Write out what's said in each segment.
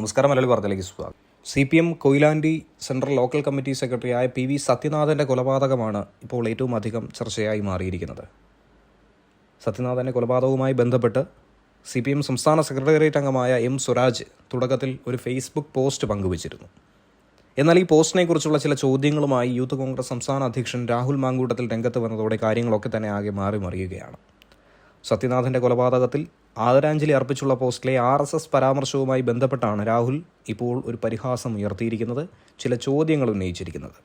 നമസ്കാരം മലയാളി വാർത്തയിലേക്ക് സ്വാഗതം. C P M Koyilandy central local committee സെക്രട്ടറിയായ പി വി സത്യനാഥന്റെ കൊലപാതകമാണ് ഇപ്പോൾ ഏറ്റവും അധികം ചർച്ചയായി മാറിയിരിക്കുന്നത്. സത്യനാഥന്റെ കൊലപാതകവുമായി ബന്ധപ്പെട്ട് സി പി എം സംസ്ഥാന സെക്രട്ടേറിയറ്റ് അംഗമായ എം സ്വരാജ് തുടക്കത്തിൽ ഒരു ഫേസ്ബുക്ക് പോസ്റ്റ് പങ്കുവച്ചിരുന്നു. എന്നാൽ ഈ പോസ്റ്റിനെക്കുറിച്ചുള്ള ചില ചോദ്യങ്ങളുമായി യൂത്ത് കോൺഗ്രസ് സംസ്ഥാന അധ്യക്ഷൻ രാഹുൽ മാങ്കൂട്ടത്തിൽ രംഗത്ത് വന്നതോടെ കാര്യങ്ങളൊക്കെ തന്നെ ആകെ മാറി മറിയുകയാണ്. സത്യനാഥന്റെ കൊലപാതകത്തിൽ ആദരാഞ്ജലി അർപ്പിച്ചുള്ള പോസ്റ്റിലെ ആർ എസ് എസ് പരാമർശവുമായി ബന്ധപ്പെട്ടാണ് രാഹുൽ ഇപ്പോൾ ഒരു പരിഹാസം ഉയർത്തിയിരിക്കുന്നത് ചില ചോദ്യങ്ങൾ ഉന്നയിച്ചിരിക്കുന്നത്.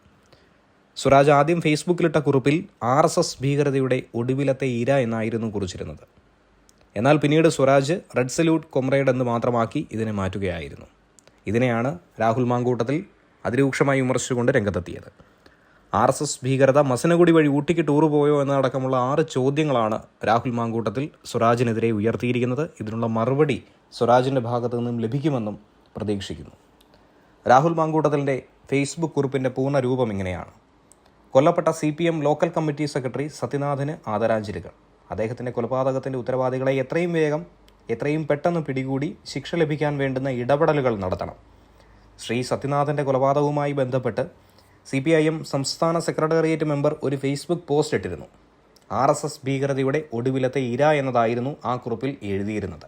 സ്വരാജ് ആദ്യം ഫേസ്ബുക്കിലിട്ട കുറിപ്പിൽ ആർ എസ് എസ് ഭീകരതയുടെ ഒടുവിലത്തെ ഇര എന്നായിരുന്നു കുറിച്ചിരുന്നത്. എന്നാൽ പിന്നീട് സ്വരാജ് റെഡ് സല്യൂട്ട് കൊമ്രേഡ് എന്ന് മാത്രമാക്കി ഇതിനെ മാറ്റുകയായിരുന്നു. ഇതിനെയാണ് രാഹുൽ മാങ്കൂട്ടത്തിൽ അതിരൂക്ഷമായി വിമർശിച്ചുകൊണ്ട് രംഗത്തെത്തിയത്. ആർ എസ് എസ് ഭീകരത മസനഗുഡി വഴി ഊട്ടിക്ക് ടൂർ പോയോ എന്നടക്കമുള്ള ആറ് ചോദ്യങ്ങളാണ് രാഹുൽ മാങ്കൂട്ടത്തിൽ സ്വരാജിനെതിരെ ഉയർത്തിയിരിക്കുന്നത്. ഇതിനുള്ള മറുപടി സ്വരാജിന്റെ ഭാഗത്തു നിന്നും ലഭിക്കുമെന്നും പ്രതീക്ഷിക്കുന്നു. രാഹുൽ മാങ്കൂട്ടത്തിന്റെ ഫേസ്ബുക്ക് കുറിപ്പിന്റെ പൂർണ രൂപം ഇങ്ങനെയാണ്. കൊല്ലപ്പെട്ട C P M local committee secretary സത്യനാഥന് ആദരാഞ്ജലികൾ. അദ്ദേഹത്തിന്റെ കൊലപാതകത്തിന്റെ ഉത്തരവാദികളെ എത്രയും വേഗം എത്രയും പെട്ടെന്ന് പിടികൂടി ശിക്ഷ ലഭിക്കാൻ വേണ്ടുന്ന ഇടപെടലുകൾ നടത്തണം. ശ്രീ സത്യനാഥന്റെ കൊലപാതകവുമായി ബന്ധപ്പെട്ട് സി പി ഐ എം സംസ്ഥാന സെക്രട്ടേറിയറ്റ് മെമ്പർ ഒരു ഫേസ്ബുക്ക് പോസ്റ്റ് ഇട്ടിരുന്നു. ആർ എസ് എസ് ഭീകരതയുടെ ഒടുവിലത്തെ ഇര എന്നതായിരുന്നു ആ കുറിപ്പിൽ എഴുതിയിരുന്നത്.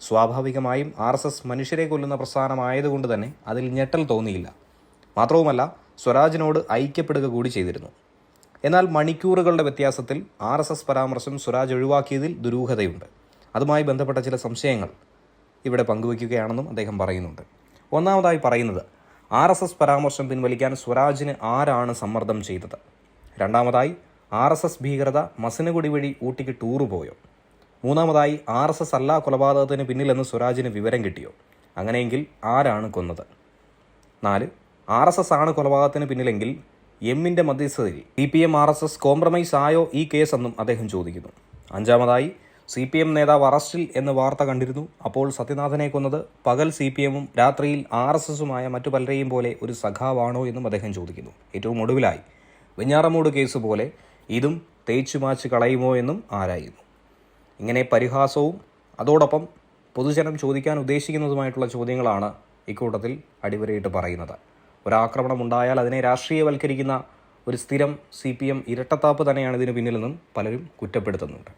സ്വാഭാവികമായും ആർ എസ് എസ് മനുഷ്യരെ കൊല്ലുന്ന പ്രസ്ഥാനമായതുകൊണ്ട് തന്നെ അതിൽ ഞെട്ടൽ തോന്നിയില്ല. മാത്രവുമല്ല സ്വരാജിനോട് ഐക്യപ്പെടുക കൂടി ചെയ്തിരുന്നു. എന്നാൽ മണിക്കൂറുകളുടെ വ്യത്യാസത്തിൽ ആർ എസ് എസ് പരാമർശം സ്വരാജ് ഒഴിവാക്കിയതിൽ ദുരൂഹതയുണ്ട്. അതുമായി ബന്ധപ്പെട്ട ചില സംശയങ്ങൾ ഇവിടെ പങ്കുവയ്ക്കുകയാണെന്നും അദ്ദേഹം പറയുന്നുണ്ട്. ഒന്നാമതായി പറയുന്നത് ആർ എസ് എസ് പരാമർശം പിൻവലിക്കാൻ സ്വരാജിന് ആരാണ് സമ്മർദ്ദം ചെയ്തത്? രണ്ടാമതായി ആർ എസ് എസ് ഭീകരത മസനഗുഡി വഴി ഊട്ടിക്ക് ടൂറ് പോയോ? മൂന്നാമതായി ആർ എസ് എസ് അല്ല കൊലപാതകത്തിന് പിന്നിലെന്ന് സ്വരാജിന് വിവരം കിട്ടിയോ? അങ്ങനെയെങ്കിൽ ആരാണ് കൊന്നത്? നാല് ആർ എസ് എസ് ആണ് കൊലപാതകത്തിന് പിന്നിലെങ്കിൽ എമ്മിന്റെ മധ്യസ്ഥതയിൽ D P M R S S compromise ആയോ ഈ കേസെന്നും അദ്ദേഹം ചോദിക്കുന്നു. അഞ്ചാമതായി സി പി എം നേതാവ് അറസ്റ്റിൽ എന്ന് വാർത്ത കണ്ടിരുന്നു. അപ്പോൾ സത്യനാഥനെ കൊന്നത് പകൽ സി പി എമ്മും രാത്രിയിൽ ആർ എസ് എസുമായ മറ്റു പലരെയും പോലെ ഒരു സഖാവാണോ എന്നും അദ്ദേഹം ചോദിക്കുന്നു. ഏറ്റവും ഒടുവിലായി വെഞ്ഞാറമൂട് കേസ് പോലെ ഇതും തേച്ചു മാച്ച് കളയുമോ എന്നും ആരായിരുന്നു? ഇങ്ങനെ പരിഹാസവും അതോടൊപ്പം പൊതുജനം ചോദിക്കാൻ ഉദ്ദേശിക്കുന്നതുമായിട്ടുള്ള ചോദ്യങ്ങളാണ് ഇക്കൂട്ടത്തിൽ അടിവരയിട്ട് പറയുന്നത്. ഒരാക്രമണം ഉണ്ടായാൽ അതിനെ രാഷ്ട്രീയവൽക്കരിക്കുന്ന ഒരു സ്ഥിരം സി പി എം ഇരട്ടത്താപ്പ് തന്നെയാണ് ഇതിന് പിന്നിലെന്നും പലരും കുറ്റപ്പെടുത്തുന്നുണ്ട്.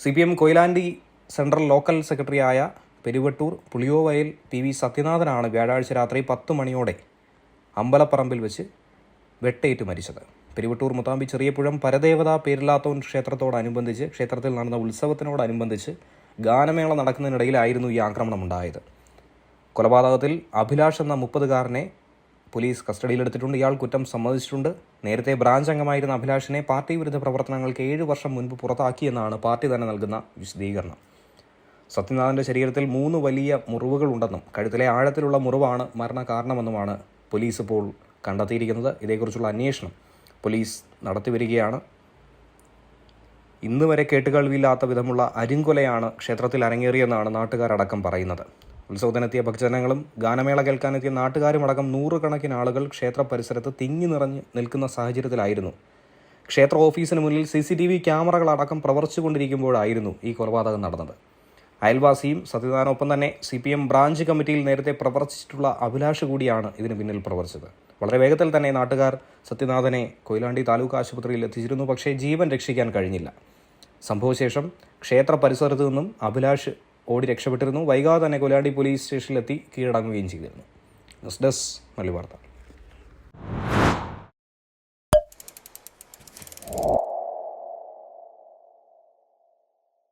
C P M Koyilandy central local സെക്രട്ടറിയായ പെരുവട്ടൂർ പുളിയോവയൽ പി വി സത്യനാഥനാണ് വ്യാഴാഴ്ച രാത്രി പത്ത് മണിയോടെ അമ്പലപ്പറമ്പിൽ വെച്ച് വെട്ടേറ്റ് മരിച്ചത്. പെരുവട്ടൂർ മുത്താമ്പി ചെറിയപ്പുഴം പരദേവത പേരില്ലാത്തോൻ ക്ഷേത്രത്തോടനുബന്ധിച്ച് ക്ഷേത്രത്തിൽ നടന്ന ഉത്സവത്തിനോടനുബന്ധിച്ച് ഗാനമേള നടക്കുന്നതിനിടയിലായിരുന്നു ഈ ആക്രമണം ഉണ്ടായത് കൊലപാതകത്തിൽ അഭിലാഷ് എന്ന മുപ്പതുകാരനെ പോലീസ് കസ്റ്റഡിയിലെടുത്തിട്ടുണ്ട്. ഇയാൾ കുറ്റം സമ്മതിച്ചിട്ടുണ്ട്. നേരത്തെ ബ്രാഞ്ച് അംഗമായിരുന്ന അഭിലാഷിനെ പാർട്ടി വിരുദ്ധ പ്രവർത്തനങ്ങൾക്ക് ഏഴ് വർഷം മുൻപ് പുറത്താക്കിയെന്നാണ് പാർട്ടി തന്നെ നൽകുന്ന വിശദീകരണം. സത്യനാഥന്റെ ശരീരത്തിൽ മൂന്ന് വലിയ മുറിവുകളുണ്ടെന്നും കഴുത്തിലെ ആഴത്തിലുള്ള മുറിവാണ് മരണ കാരണമെന്നുമാണ് പോലീസ് ഇപ്പോൾ കണ്ടെത്തിയിരിക്കുന്നത്. ഇതേക്കുറിച്ചുള്ള അന്വേഷണം പോലീസ് നടത്തിവരികയാണ്. ഇന്ന് വരെ കേട്ടുകേൾവിയില്ലാത്ത വിധമുള്ള അരിങ്കൊലയാണ് ക്ഷേത്രത്തിൽ അരങ്ങേറിയെന്നാണ് നാട്ടുകാരടക്കം പറയുന്നത്. ഉത്സവത്തിനെത്തിയ ഭക്തജനങ്ങളും ഗാനമേള കേൾക്കാനെത്തിയ നാട്ടുകാരുമടക്കം നൂറുകണക്കിന് ആളുകൾ ക്ഷേത്ര പരിസരത്ത് തിങ്ങി നിറഞ്ഞ് നിൽക്കുന്ന സാഹചര്യത്തിലായിരുന്നു. ക്ഷേത്ര ഓഫീസിന് മുന്നിൽ സി സി ടി വി ക്യാമറകളടക്കം പ്രവർത്തിച്ചുകൊണ്ടിരിക്കുമ്പോഴായിരുന്നു ഈ കൊലപാതകം നടന്നത്. അയൽവാസിയും സത്യദാനൊപ്പം തന്നെ സി പി എം ബ്രാഞ്ച് കമ്മിറ്റിയിൽ നേരത്തെ പ്രവർത്തിച്ചിട്ടുള്ള അഭിലാഷ് കൂടിയാണ് ഇതിന് പിന്നിൽ പ്രവർത്തിച്ചത്. വളരെ വേഗത്തിൽ തന്നെ നാട്ടുകാർ സത്യനാഥനെ കൊയിലാണ്ടി താലൂക്ക് ആശുപത്രിയിൽ എത്തിച്ചിരുന്നു പക്ഷേ ജീവൻ രക്ഷിക്കാൻ കഴിഞ്ഞില്ല. സംഭവശേഷം ക്ഷേത്ര പരിസരത്തു നിന്നും അഭിലാഷ് ഓടി രക്ഷപ്പെട്ടിരുന്നു. വൈകാതെ തന്നെ കൊലാടി പോലീസ് സ്റ്റേഷനിലെത്തി കീഴടങ്ങുകയും ചെയ്തിരുന്നു. ന്യൂസ് ഡെസ്ക് മല്ലി വാർത്ത